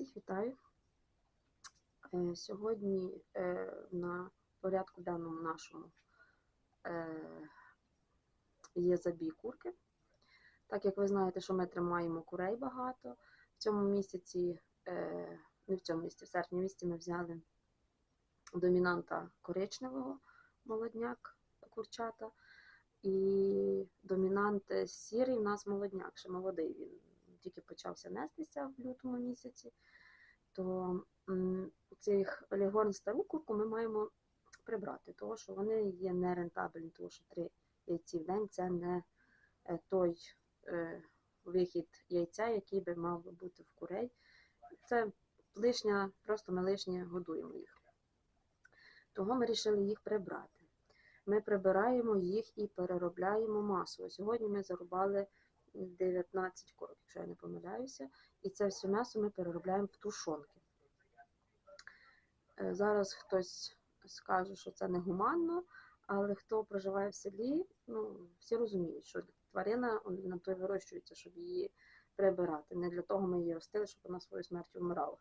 Всіх вітаю. Е, Сьогодні е, на порядку денному нашому е, є забій курки. Так як ви знаєте, що ми тримаємо курей багато. В цьому місяці, не в цьому місяці, в серпні місяці ми взяли домінанта коричневого молодняк курчата. І домінант сірий у нас молодняк, ще молодий. Він тільки почався нестися в лютому місяці. То цих олігорн стару курку ми маємо прибрати, тому що вони є нерентабельні, тому що три яйці в день це не е, той е, вихід яйця, який би мав бути в курей. Це лишня, просто ми лишнє годуємо їх. Того ми вирішили їх прибрати. Ми прибираємо їх і переробляємо масово. Сьогодні ми зарубали 19 курок, якщо я не помиляюся, і це все м'ясо ми переробляємо в тушонки. Е, Зараз хтось скаже, що це негуманно, але хто проживає в селі, ну, всі розуміють, що тварина на той вирощується, щоб її прибирати. Не для того ми її ростили, щоб вона свою смертю вмирала.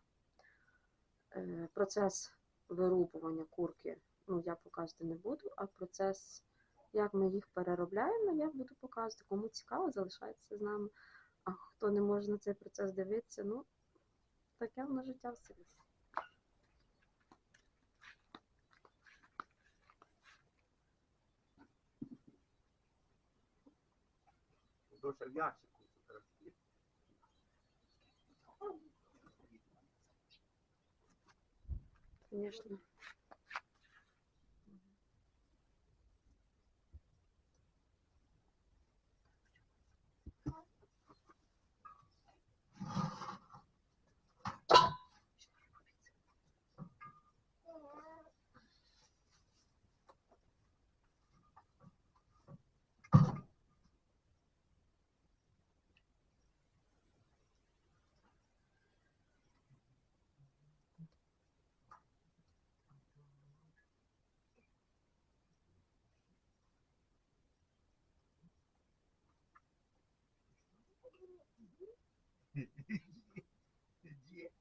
Е, Процес вирубування курки ну, я показувати не буду, а процес, як ми їх переробляємо, я буду показувати. Кому цікаво, залишайтеся з нами. А хто не може на цей процес дивитися, ну, таке воно життя в селі. Вздовж ящику. Звісно. Де?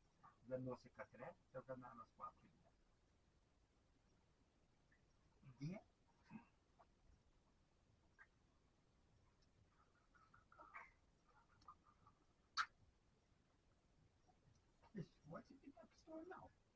За носика трет, це вже на нас папки. Де? Ти що це ти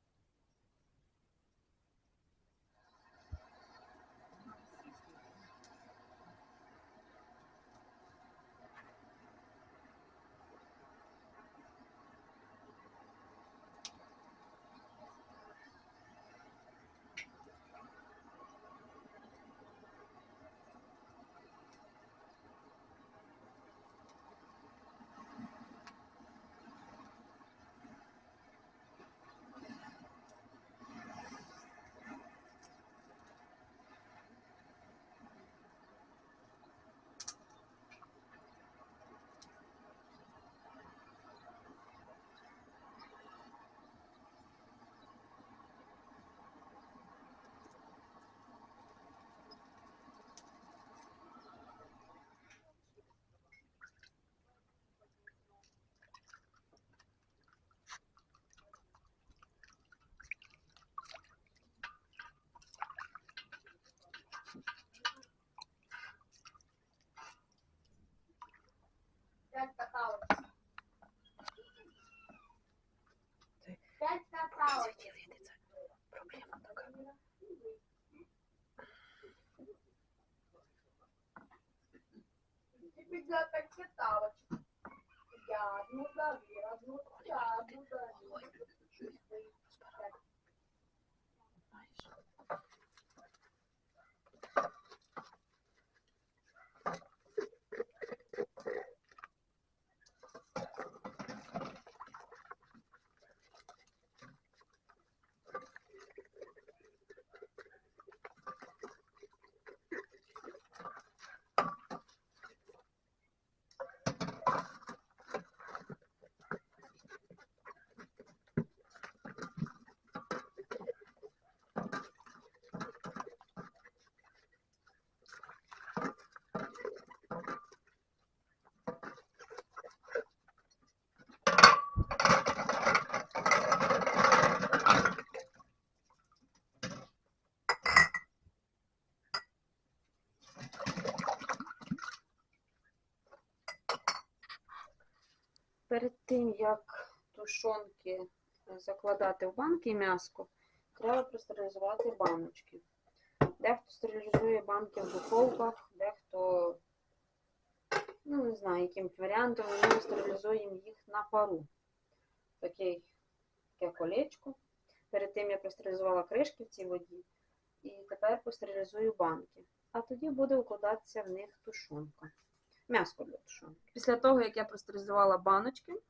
для пять тим, як тушонки закладати в банки м'яско, треба простерилізувати баночки. Дехто стерилізує банки в духовках, дехто, ну не знаю, яким варіантом, ми стерилізуємо їх на пару. Такий, таке колечко. Перед тим я простерилізувала кришки в цій воді. І тепер постерилізую банки. А тоді буде укладатися в них тушонка. М'яско тушонки. Після того, як я простерилізувала баночки,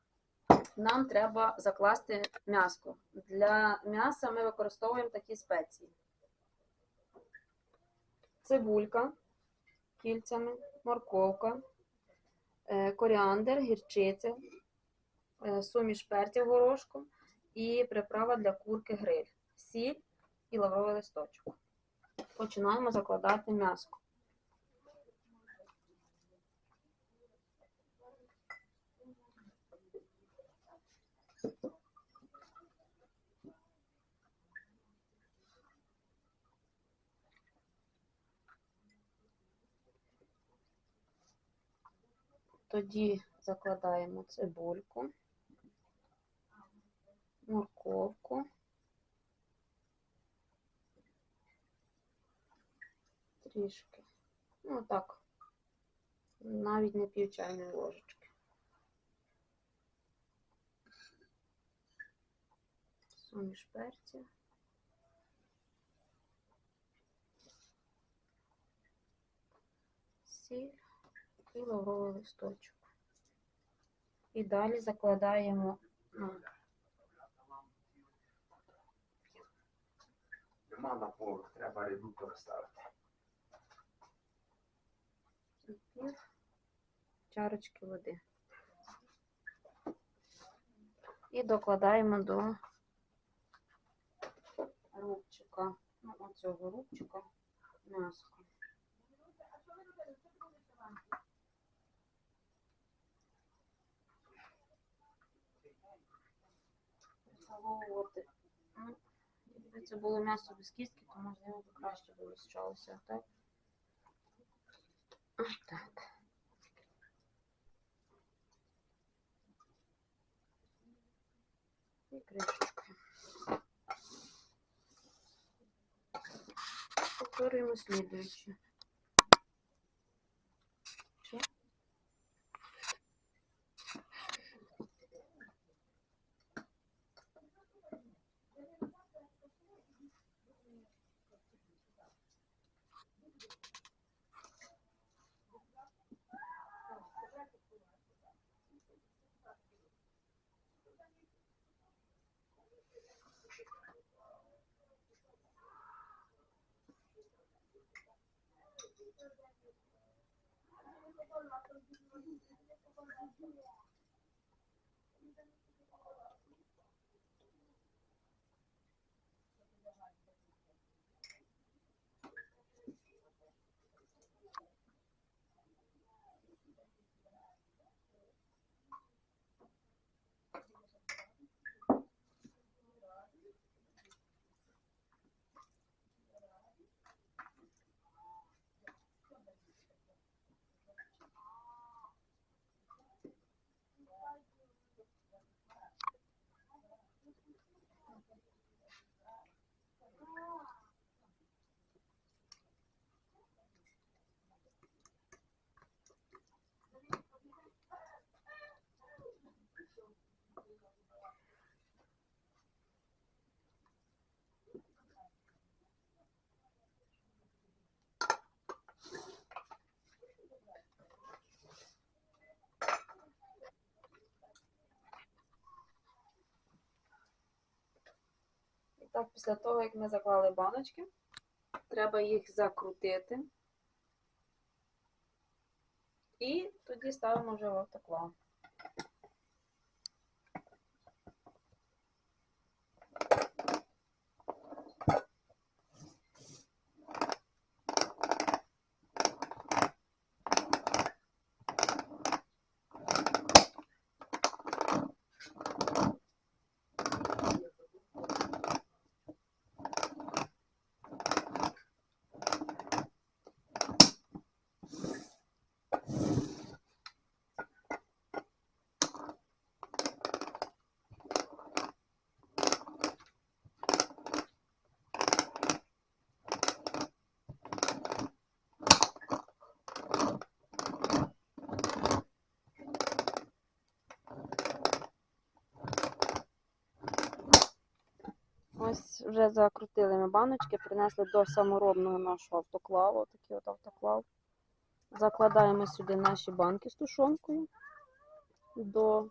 нам треба закласти м'яско. Для м'яса ми використовуємо такі спеції. Цибулька кільцями, морковка, е, коріандр, гірчиця, е, суміш перців горошком і приправа для курки гриль, сіль і лавровий листочок. Починаємо закладати м'яско. Тоді закладаємо цибульку, морковку, трішки. Ну так, навіть не пів чайної ложечки. Суміш перців. Сіль і лавровий листочок. І далі закладаємо ну, Нема на поверх, треба редуктор ставити. і пів чарочки води. І докладаємо до рубчика, ну, оцього рубчика м'яско. Заловувати. Ну, Якби це було м'ясо без кістки, то можливо б краще би вищалося, так? Так. І кришечкою. Повторюємо слідуюче. І так, після того, як ми заклали баночки, треба їх закрутити. І тоді ставимо вже в автоклав. Ось вже закрутили ми баночки, принесли до саморобного нашого автоклаву. Такий от автоклав. Закладаємо сюди наші банки з тушонкою. До...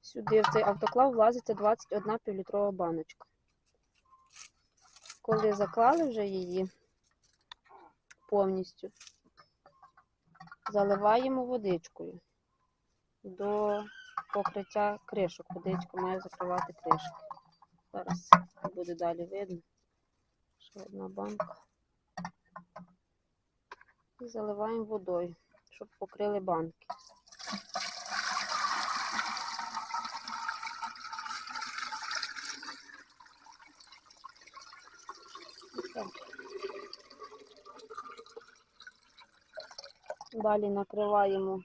Сюди в цей автоклав влазиться 21 півлітрова баночка. Коли заклали вже її повністю, заливаємо водичкою до покриття кришок. Водичка має закривати кришки. Зараз буде далі видно. Ще одна банка. І заливаємо водою, щоб покрили банки. Далі накриваємо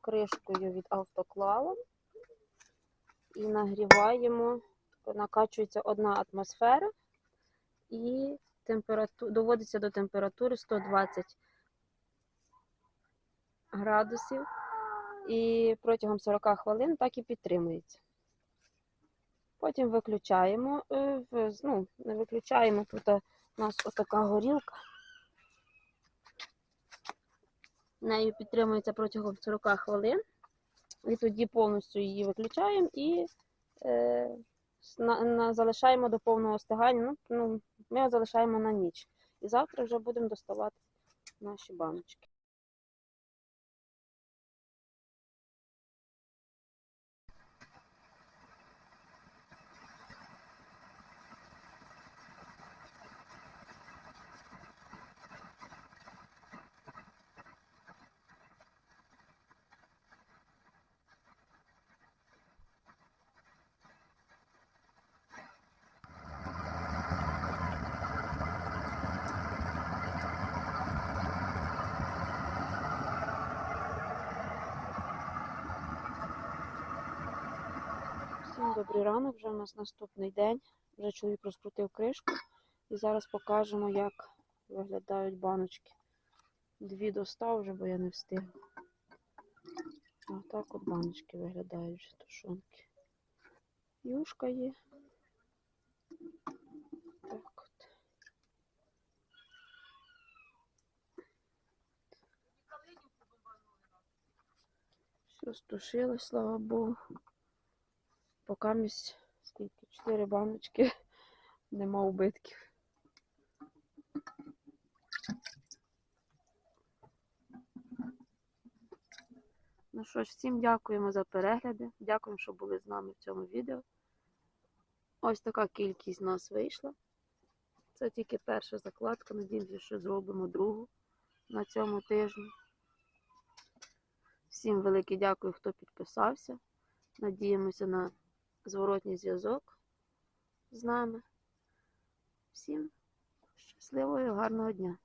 кришкою від автоклава і нагріваємо, накачується одна атмосфера і температу... доводиться до температури 120 градусів. І протягом 40 хвилин так і підтримується. Потім виключаємо, е, ну, не виключаємо, тут у нас отака горілка. Нею підтримується протягом 40 хвилин. І тоді повністю її виключаємо і е, на, на, залишаємо до повного остигання. Ну, ну, ми його залишаємо на ніч. І завтра вже будемо доставати наші баночки. Всім добрий ранок, вже у нас наступний день. Вже чоловік розкрутив кришку. І зараз покажемо, як виглядають баночки. Дві достав вже, бо я не встигла. Отак от баночки виглядають вже тушонки. Юшка є. Так от. Все стушилось, слава Богу. Поки місць скільки? Чотири баночки. Нема убитків. Ну що ж, всім дякуємо за перегляди. Дякуємо, що були з нами в цьому відео. Ось така кількість нас вийшла. Це тільки перша закладка. Надіємося, що зробимо другу на цьому тижні. Всім велике дякую, хто підписався. Надіємося на зворотній зв'язок з нами. Всім щасливого і гарного дня!